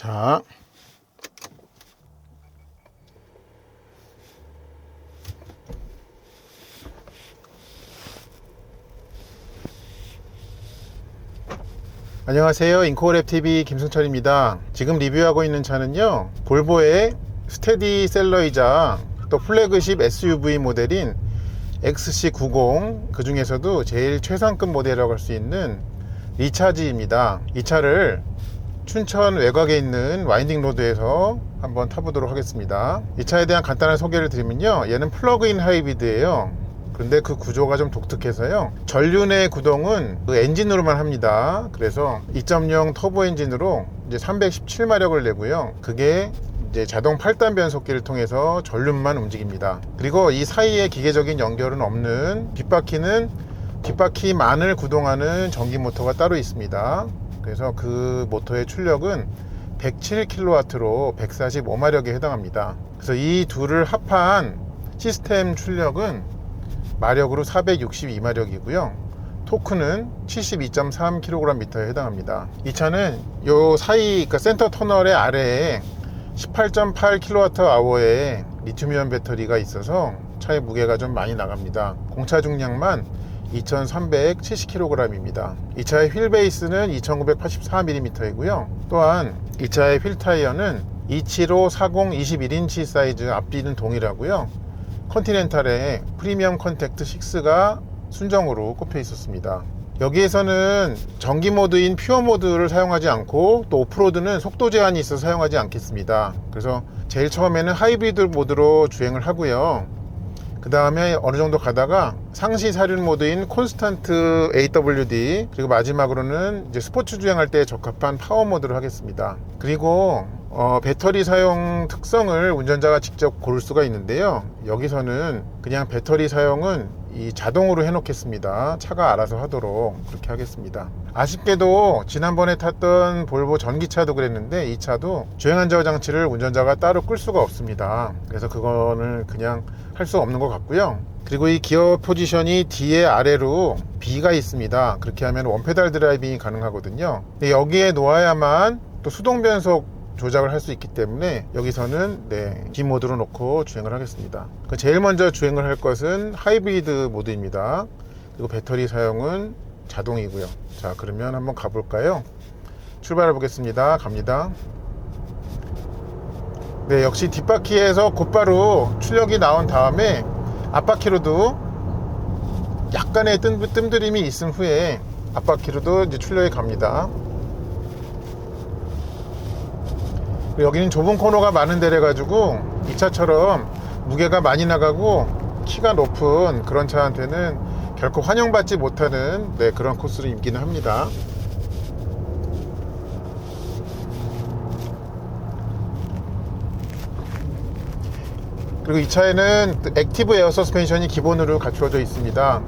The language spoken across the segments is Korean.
자. 안녕하세요. 인코랩 TV 김승철입니다. 지금 리뷰하고 있는 차는요. 볼보의 스테디 셀러이자 또 플래그십 SUV 모델인 XC90 그 중에서도 제일 최상급 모델이라고 할 수 있는 리차지입니다. 이 차를 춘천 외곽에 있는 와인딩 로드에서 한번 타보도록 하겠습니다. 이 차에 대한 간단한 소개를 드리면요. 얘는 플러그인 하이브리드예요. 그런데 그 구조가 좀 독특해서요. 전륜의 구동은 그 엔진으로만 합니다. 그래서 2.0 터보 엔진으로 이제 317마력을 내고요. 그게 이제 자동 8단 변속기를 통해서 전륜만 움직입니다. 그리고 이 사이에 기계적인 연결은 없는 뒷바퀴는 뒷바퀴만을 구동하는 전기 모터가 따로 있습니다. 그래서 그 모터의 출력은 107kW로 145마력에 해당합니다. 그래서 이 둘을 합한 시스템 출력은 마력으로 462마력이고요. 토크는 72.3kgm에 해당합니다. 이 차는 요 사이 그러니까 센터 터널의 아래에 18.8kWh의 리튬이온 배터리가 있어서 차의 무게가 좀 많이 나갑니다. 공차 중량만 2,370kg입니다. 이 차의 휠 베이스는 2,984mm이고요. 또한 이 차의 휠 타이어는 275 40 21인치 사이즈 앞뒤는 동일하고요. 컨티넨탈의 프리미엄 컨택트 6가 순정으로 꼽혀 있었습니다. 여기에서는 전기 모드인 퓨어 모드를 사용하지 않고 또 오프로드는 속도 제한이 있어서 사용하지 않겠습니다. 그래서 제일 처음에는 하이브리드 모드로 주행을 하고요. 그 다음에 어느 정도 가다가 상시 사륜 모드인 콘스탄트 AWD 그리고 마지막으로는 이제 스포츠 주행할 때 적합한 파워 모드를 하겠습니다. 그리고 어, 배터리 사용 특성을 운전자가 직접 고를 수가 있는데요. 여기서는 그냥 배터리 사용은 이 자동으로 해놓겠습니다. 차가 알아서 하도록 그렇게 하겠습니다. 아쉽게도 지난번에 탔던 볼보 전기차도 그랬는데 이 차도 주행 안전 장치를 운전자가 따로 끌 수가 없습니다. 그래서 그거는 그냥 할 수 없는 것 같고요. 그리고 이 기어 포지션이 뒤에 아래로 B가 있습니다. 그렇게 하면 원페달 드라이빙이 가능하거든요. 여기에 놓아야만 또 수동 변속 조작을 할 수 있기 때문에 여기서는 네, D 모드로 놓고 주행을 하겠습니다. 그 제일 먼저 주행을 할 것은 하이브리드 모드입니다. 그리고 배터리 사용은 자동이고요. 자, 그러면 한번 가볼까요? 출발해 보겠습니다. 갑니다. 네, 역시 뒷바퀴에서 곧바로 출력이 나온 다음에 앞바퀴로도 약간의 뜸, 뜸들임이 있은 후에 앞바퀴로도 이제 출력이 갑니다. 여기는 좁은 코너가 많은 데래 가지고 이 차처럼 무게가 많이 나가고 키가 높은 그런 차한테는 결코 환영받지 못하는 네, 그런 코스로 있기는 합니다. 그리고 이 차에는 액티브 에어 서스펜션이 기본으로 갖추어져 있습니다.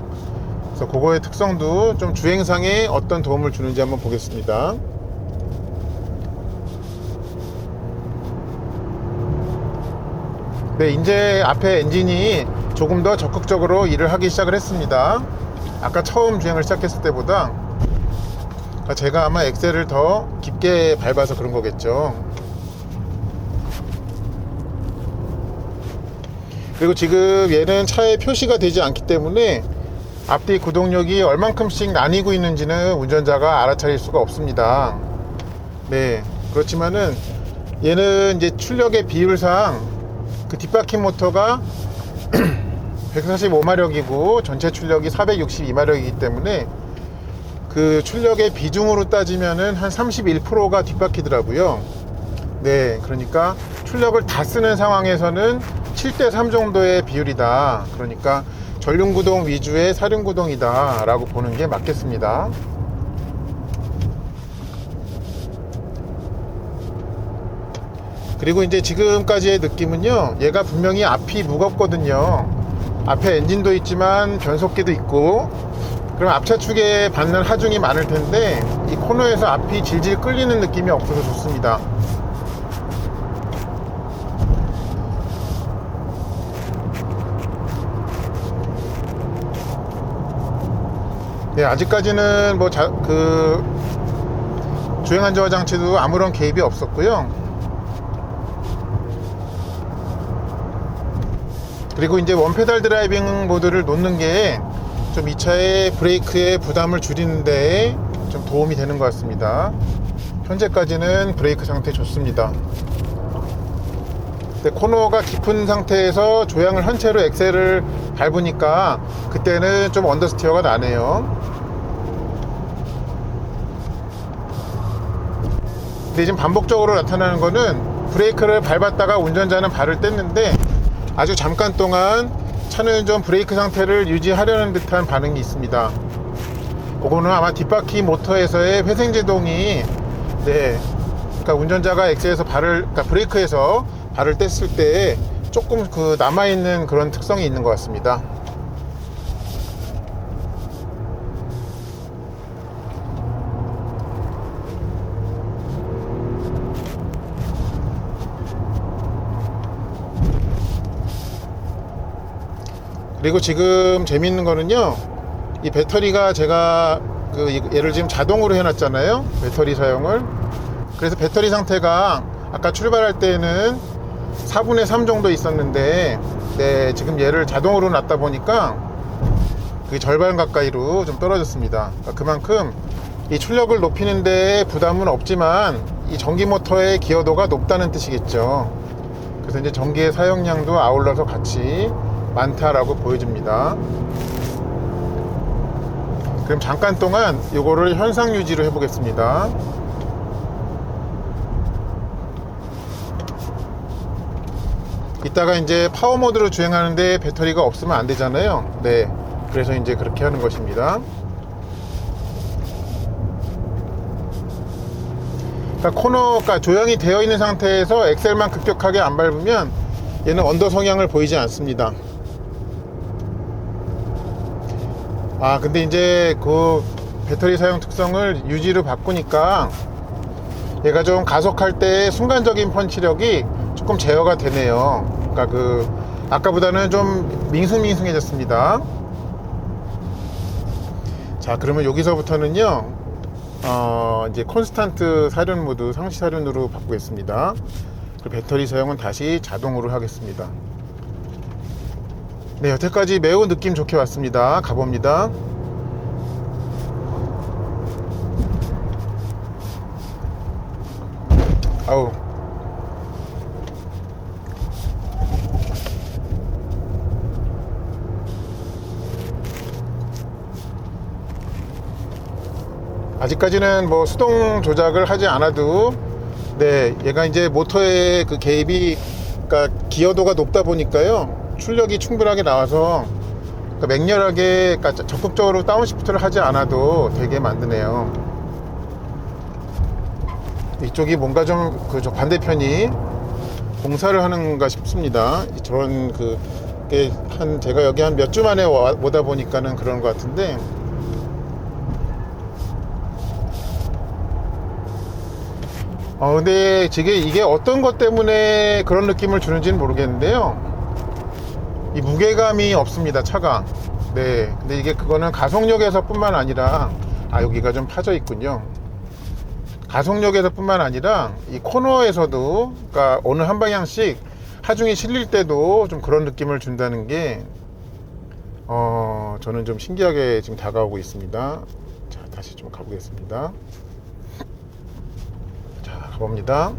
그래서 그거의 특성도 좀 주행상에 어떤 도움을 주는지 한번 보겠습니다. 네, 이제 앞에 엔진이 조금 더 적극적으로 일을 하기 시작을 했습니다. 아까 처음 주행을 시작했을 때보다 제가 아마 엑셀을 더 깊게 밟아서 그런 거겠죠. 그리고 지금 얘는 차에 표시가 되지 않기 때문에 앞뒤 구동력이 얼만큼씩 나뉘고 있는지는 운전자가 알아차릴 수가 없습니다. 네, 그렇지만은 얘는 이제 출력의 비율상 그 뒷바퀴 모터가 145마력이고 전체 출력이 462마력이기 때문에 그 출력의 비중으로 따지면은 한 31%가 뒷바퀴더라고요. 네, 그러니까 출력을 다 쓰는 상황에서는 7대3 정도의 비율이다. 그러니까 전륜구동 위주의 사륜구동이다. 라고 보는 게 맞겠습니다. 그리고 이제 지금까지의 느낌은요, 얘가 분명히 앞이 무겁거든요. 앞에 엔진도 있지만 변속기도 있고, 그럼 앞차축에 받는 하중이 많을 텐데, 이 코너에서 앞이 질질 끌리는 느낌이 없어서 좋습니다. 네, 아직까지는 뭐, 자, 그, 주행 안정화 장치도 아무런 개입이 없었고요. 그리고 이제 원페달 드라이빙 모드를 놓는 게 좀 이 차의 브레이크의 부담을 줄이는데 좀 도움이 되는 것 같습니다. 현재까지는 브레이크 상태 좋습니다. 코너가 깊은 상태에서 조향을 한 채로 엑셀을 밟으니까 그때는 좀 언더스티어가 나네요. 근데 지금 반복적으로 나타나는 거는 브레이크를 밟았다가 운전자는 발을 뗐는데 아주 잠깐 동안 차는 좀 브레이크 상태를 유지하려는 듯한 반응이 있습니다. 그거는 아마 뒷바퀴 모터에서의 회생 제동이 네, 그러니까 운전자가 엑셀에서 발을 그러니까 브레이크에서 발을 뗐을 때 조금 그 남아 있는 그런 특성이 있는 것 같습니다. 그리고 지금 재밌는 거는요. 이 배터리가 제가 그 이- 얘를 지금 자동으로 해놨잖아요. 배터리 사용을. 그래서 배터리 상태가 아까 출발할 때는 4분의 3 정도 있었는데 네, 지금 얘를 자동으로 놨다 보니까 그 절반 가까이로 좀 떨어졌습니다. 그러니까 그만큼 이 출력을 높이는 데 부담은 없지만 이 전기 모터의 기여도가 높다는 뜻이겠죠. 그래서 이제 전기의 사용량도 아울러서 같이 많다라고 보여집니다. 그럼 잠깐 동안 이거를 현상 유지로 해보겠습니다. 이따가 이제 파워 모드로 주행하는데 배터리가 없으면 안 되잖아요. 네. 그래서 이제 그렇게 하는 것입니다. 코너가 조형이 되어 있는 상태에서 엑셀만 급격하게 안 밟으면 얘는 언더 성향을 보이지 않습니다. 아 근데 이제 그 배터리 사용 특성을 유지로 바꾸니까 얘가 좀 가속할 때 순간적인 펀치력이 조금 제어가 되네요. 그러니까 그 아까보다는 좀 밍숭밍숭해졌습니다. 자 그러면 여기서부터는요 어, 이제 콘스탄트 사륜 모드 상시 사륜으로 바꾸겠습니다. 그리고 배터리 사용은 다시 자동으로 하겠습니다. 네, 여태까지 매우 느낌 좋게 왔습니다. 가봅니다. 아우. 아직까지는 뭐 수동 조작을 하지 않아도 네 얘가 이제 모터의 그 개입이 그러니까 기여도가 높다 보니까요 출력이 충분하게 나와서 그러니까 맹렬하게 그러니까 적극적으로 다운시프트를 하지 않아도 되게 만드네요. 이쪽이 뭔가 좀그 반대편이 공사를 하는가 싶습니다. 저런 그한 제가 여기 한 몇 주 만에 와, 오다 보니까는 그런 것 같은데. 어, 근데 이게 어떤 것 때문에 그런 느낌을 주는지는 모르겠는데요. 이 무게감이 없습니다, 차가. 네. 근데 이게 그거는 가속력에서 뿐만 아니라, 아, 여기가 좀 파져 있군요. 가속력에서 뿐만 아니라, 이 코너에서도, 그러니까 어느 한 방향씩 하중이 실릴 때도 좀 그런 느낌을 준다는 게, 어, 저는 좀 신기하게 지금 다가오고 있습니다. 자, 다시 좀 가보겠습니다. 자, 가봅니다.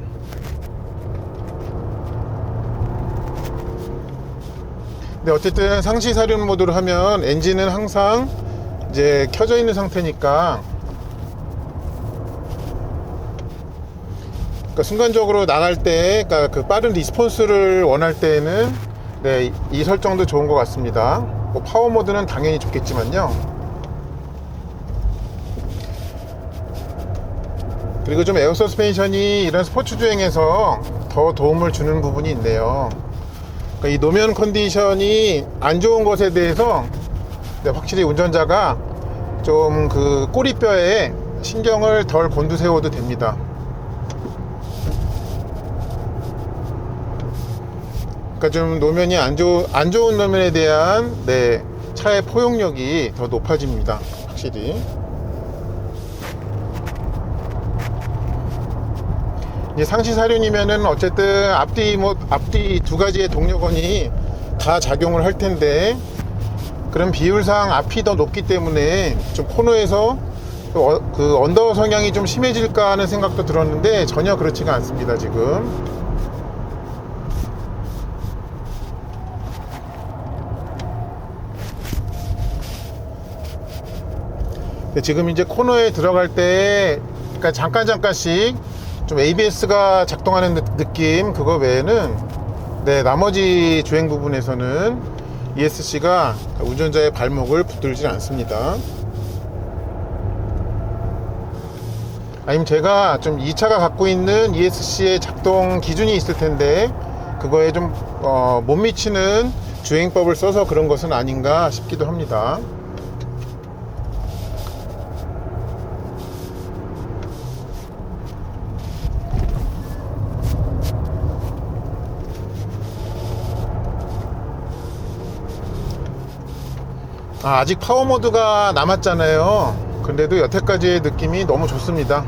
근데 어쨌든 상시 사륜 모드로 하면 엔진은 항상 이제 켜져 있는 상태니까 그러니까 순간적으로 나갈 때 그러니까 그 빠른 리스폰스를 원할 때에는 네, 이 설정도 좋은 것 같습니다. 뭐 파워 모드는 당연히 좋겠지만요. 그리고 좀 에어 서스펜션이 이런 스포츠 주행에서 더 도움을 주는 부분이 있네요. 그러니까 이 노면 컨디션이 안 좋은 것에 대해서 네, 확실히 운전자가 좀 그 꼬리뼈에 신경을 덜 곤두세워도 됩니다. 그러니까 좀 노면이 안, 좋, 안 좋은 노면에 대한 네, 차의 포용력이 더 높아집니다. 확실히. 이제 상시 사륜이면은 어쨌든 앞뒤 뭐 앞뒤 두 가지의 동력원이 다 작용을 할 텐데 그런 비율상 앞이 더 높기 때문에 좀 코너에서 또 어- 그 언더 성향이 좀 심해질까 하는 생각도 들었는데 전혀 그렇지가 않습니다 지금. 지금 이제 코너에 들어갈 때 그러니까 잠깐 잠깐씩 좀 ABS가 작동하는 느- 느낌 그거 외에는 네 나머지 주행 부분에서는 ESC가 운전자의 발목을 붙들지 않습니다. 아니면 제가 좀 이 차가 갖고 있는 ESC의 작동 기준이 있을 텐데 그거에 좀못 미치는 주행법을 써서 그런 것은 아닌가 싶기도 합니다. 아, 아직 파워 모드가 남았잖아요. 근데도 여태까지의 느낌이 너무 좋습니다.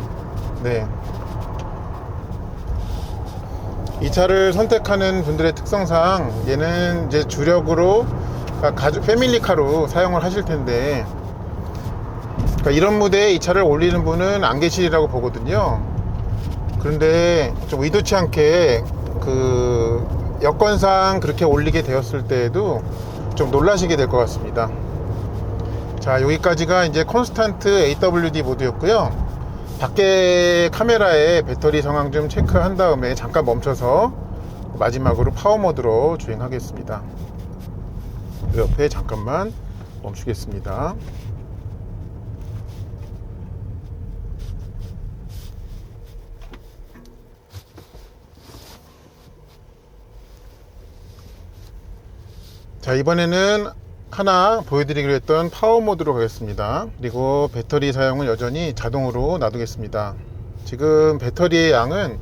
네. 이 차를 선택하는 분들의 특성상 얘는 이제 주력으로 그러니까 가족 패밀리카로 사용을 하실 텐데 그러니까 이런 무대에 이 차를 올리는 분은 안 계시리라고 보거든요. 그런데 좀 의도치 않게 그 여건상 그렇게 올리게 되었을 때에도 좀 놀라시게 될 것 같습니다. 자 여기까지가 이제 콘스탄트 AWD 모드였고요. 밖에 카메라에 배터리 상황 좀 체크한 다음에 잠깐 멈춰서 마지막으로 파워 모드로 주행하겠습니다. 그 옆에 잠깐만 멈추겠습니다. 자 이번에는 하나 보여드리기로 했던 파워 모드로 가겠습니다. 그리고 배터리 사용은 여전히 자동으로 놔두겠습니다. 지금 배터리의 양은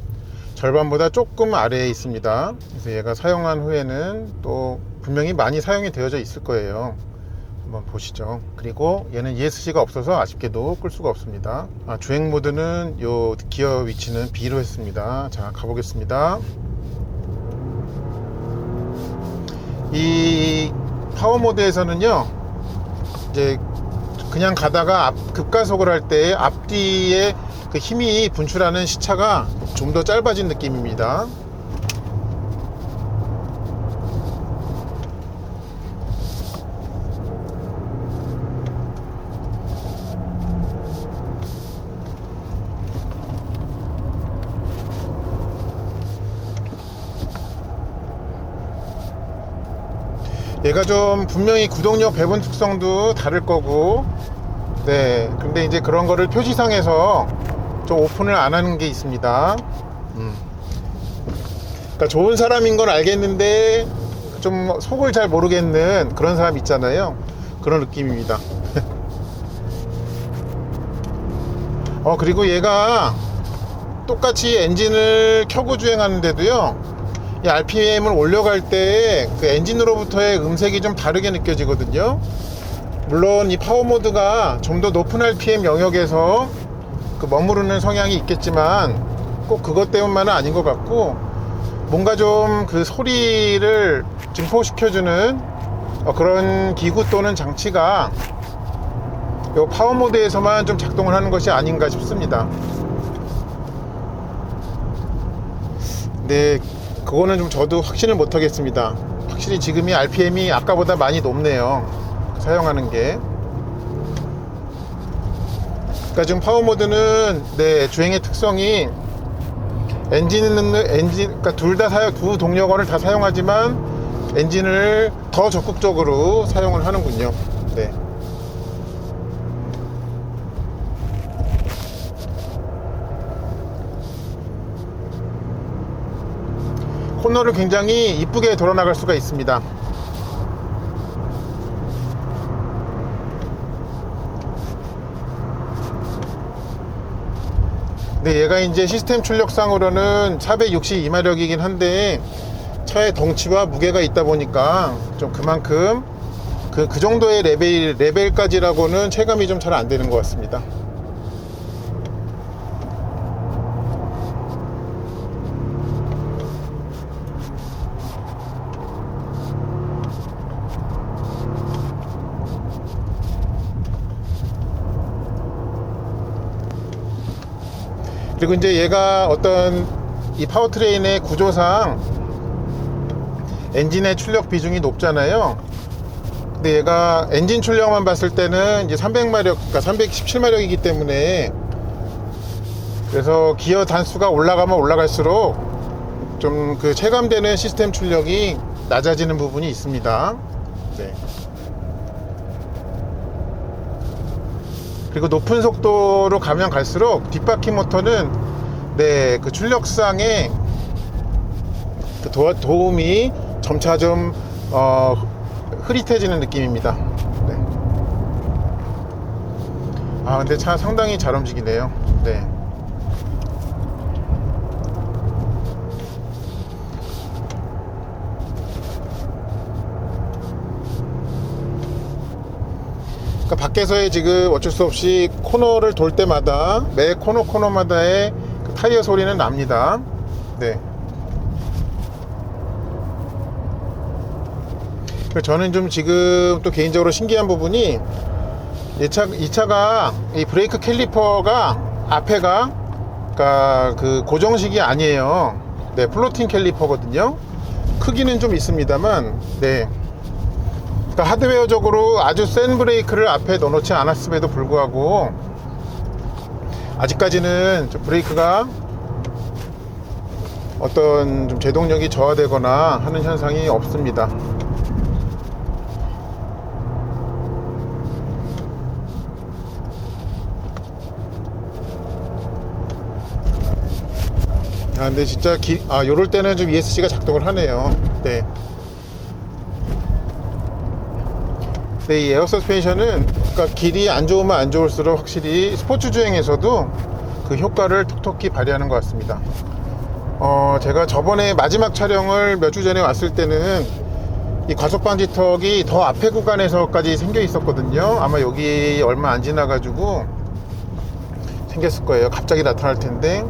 절반보다 조금 아래에 있습니다. 그래서 얘가 사용한 후에는 또 분명히 많이 사용이 되어져 있을 거예요. 한번 보시죠. 그리고 얘는 ESC가 없어서 아쉽게도 끌 수가 없습니다. 아, 주행 모드는 요 기어 위치는 B로 했습니다. 자 가보겠습니다. 이 파워 모드에서는요 이제 그냥 가다가 앞- 급가속을 할 때 앞뒤에 그 힘이 분출하는 시차가 좀 더 짧아진 느낌입니다 얘가 좀 분명히 구동력 배분 특성도 다를 거고. 네 근데 이제 그런 거를 표지상에서 좀 오픈을 안 하는 게 있습니다. 음. 그러니까 좋은 사람인 건 알겠는데 좀 속을 잘 모르겠는 그런 사람 있잖아요. 그런 느낌입니다. 어 그리고 얘가 똑같이 엔진을 켜고 주행하는데도요 이 RPM을 올려갈 때 그 엔진으로부터의 음색이 좀 다르게 느껴지거든요. 물론 이 파워 모드가 좀 더 높은 RPM 영역에서 그 머무르는 성향이 있겠지만 꼭 그것 때문만은 아닌 것 같고 뭔가 좀 그 소리를 증폭시켜주는 어, 그런 기구 또는 장치가 이 파워 모드에서만 좀 작동을 하는 것이 아닌가 싶습니다. 네, 그거는 좀 저도 확신을 못 하겠습니다. 확실히 지금이 RPM이 아까보다 많이 높네요. 사용하는 게. 그러니까 지금 파워 모드는 네, 주행의 특성이 엔진은 엔진 그러니까 둘 다 사용 두 동력원을 다 사용하지만 엔진을 더 적극적으로 사용을 하는군요. 네. 코너를 굉장히 이쁘게 돌아나갈 수가 있습니다. 네, 얘가 이제 시스템 출력상으로는 462마력이긴 한데 차의 덩치와 무게가 있다 보니까 좀 그만큼 그, 그 정도의 레벨, 레벨까지라고는 체감이 좀 잘 안 되는 것 같습니다. 그리고 이제 얘가 어떤 이 파워트레인의 구조상 엔진의 출력 비중이 높잖아요. 근데 얘가 엔진 출력만 봤을 때는 이제 300마력, 그러니까 317마력이기 때문에 그래서 기어 단수가 올라가면 올라갈수록 좀 그 체감되는 시스템 출력이 낮아지는 부분이 있습니다. 네. 그리고 높은 속도로 가면 갈수록 뒷바퀴 모터는 네, 그 출력상의 그 도, 도움이 점차 좀 어, 흐릿해지는 느낌입니다. 네. 아, 근데 차 상당히 잘 움직이네요. 네. 그러니까 밖에서의 지금 어쩔 수 없이 코너를 돌 때마다 매 코너 코너마다의 그 타이어 소리는 납니다. 네. 저는 좀 지금 또 개인적으로 신기한 부분이 이, 차, 이 차가 이 브레이크 캘리퍼가 앞에가 그러니까 그 고정식이 아니에요. 네, 플로팅 캘리퍼거든요. 크기는 좀 있습니다만, 네. 그러니까 하드웨어적으로 아주 센 브레이크를 앞에 넣어놓지 않았음에도 불구하고 아직까지는 좀 브레이크가 어떤 좀 제동력이 저하되거나 하는 현상이 없습니다. 아 근데 진짜 기, 아 요럴 때는 좀 ESC가 작동을 하네요. 네. 네, 이 에어 서스펜션은 그러니까 길이 안 좋으면 안 좋을수록 확실히 스포츠 주행에서도 그 효과를 톡톡히 발휘하는 것 같습니다. 어, 제가 저번에 마지막 촬영을 몇 주 전에 왔을 때는 이 과속 방지턱이 더 앞에 구간에서까지 생겨 있었거든요. 아마 여기 얼마 안 지나가지고 생겼을 거예요. 갑자기 나타날 텐데.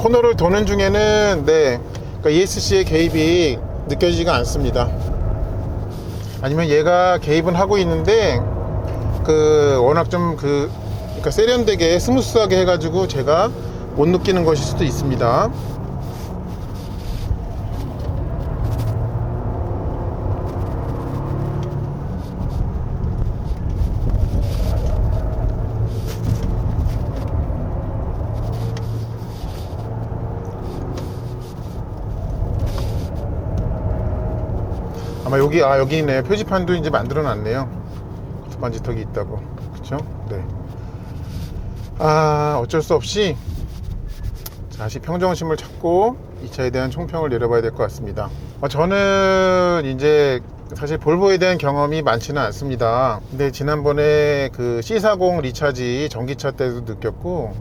코너를 도는 중에는 네, 그러니까 ESC의 개입이 느껴지지가 않습니다. 아니면 얘가 개입은 하고 있는데 그 워낙 좀그 그러니까 세련되게 스무스하게 해가지고 제가 못 느끼는 것일 수도 있습니다. 아마 여기 아 여기 있네. 표지판도 이제 만들어 놨네요. 반지턱이 있다고. 그쵸? 네아 어쩔 수 없이 다시 평정심을 찾고 이 차에 대한 총평을 내려봐야 될 것 같습니다. 어, 저는 이제 사실 볼보에 대한 경험이 많지는 않습니다. 근데 지난번에 그 C40 리차지 전기차 때도 느꼈고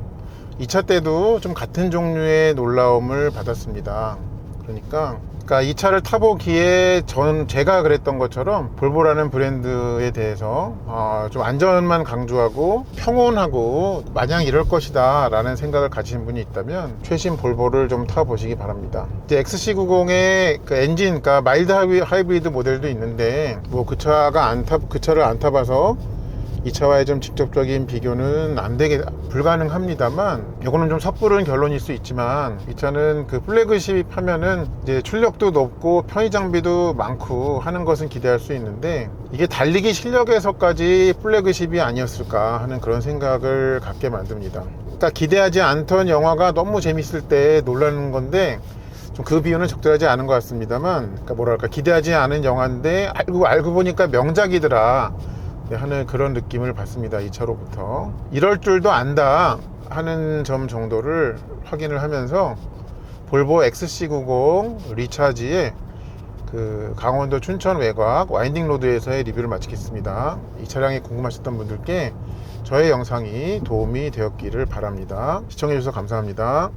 이 차 때도 좀 같은 종류의 놀라움을 받았습니다. 그러니까 그러니까 이 차를 타보기에 전 제가 그랬던 것처럼 볼보라는 브랜드에 대해서 어, 좀 안전만 강조하고 평온하고 마냥 이럴 것이다 라는 생각을 가지신 분이 있다면 최신 볼보를 좀 타보시기 바랍니다. 이제 XC90의 그 엔진 그러니까 마일드 하이브- 하이브리드 모델도 있는데 뭐 그 차가 안 타, 그 차를 안 타봐서 이 차와의 좀 직접적인 비교는 안 되게 불가능합니다만 이거는 좀 섣부른 결론일 수 있지만 이 차는 그 플래그십 하면은 이제 출력도 높고 편의 장비도 많고 하는 것은 기대할 수 있는데 이게 달리기 실력에서까지 플래그십이 아니었을까 하는 그런 생각을 갖게 만듭니다. 그러니까 기대하지 않던 영화가 너무 재밌을 때 놀라는 건데 좀그 비유는 적절하지 않은 것 같습니다만 그러니까 뭐랄까 기대하지 않은 영화인데 알고 알고 보니까 명작이더라 네, 하는 그런 느낌을 받습니다. 이 차로부터 이럴 줄도 안다 하는 점 정도를 확인을 하면서 볼보 XC90 리차지의 그 강원도 춘천 외곽 와인딩 로드에서의 리뷰를 마치겠습니다. 이 차량이 궁금하셨던 분들께 저의 영상이 도움이 되었기를 바랍니다. 시청해주셔서 감사합니다.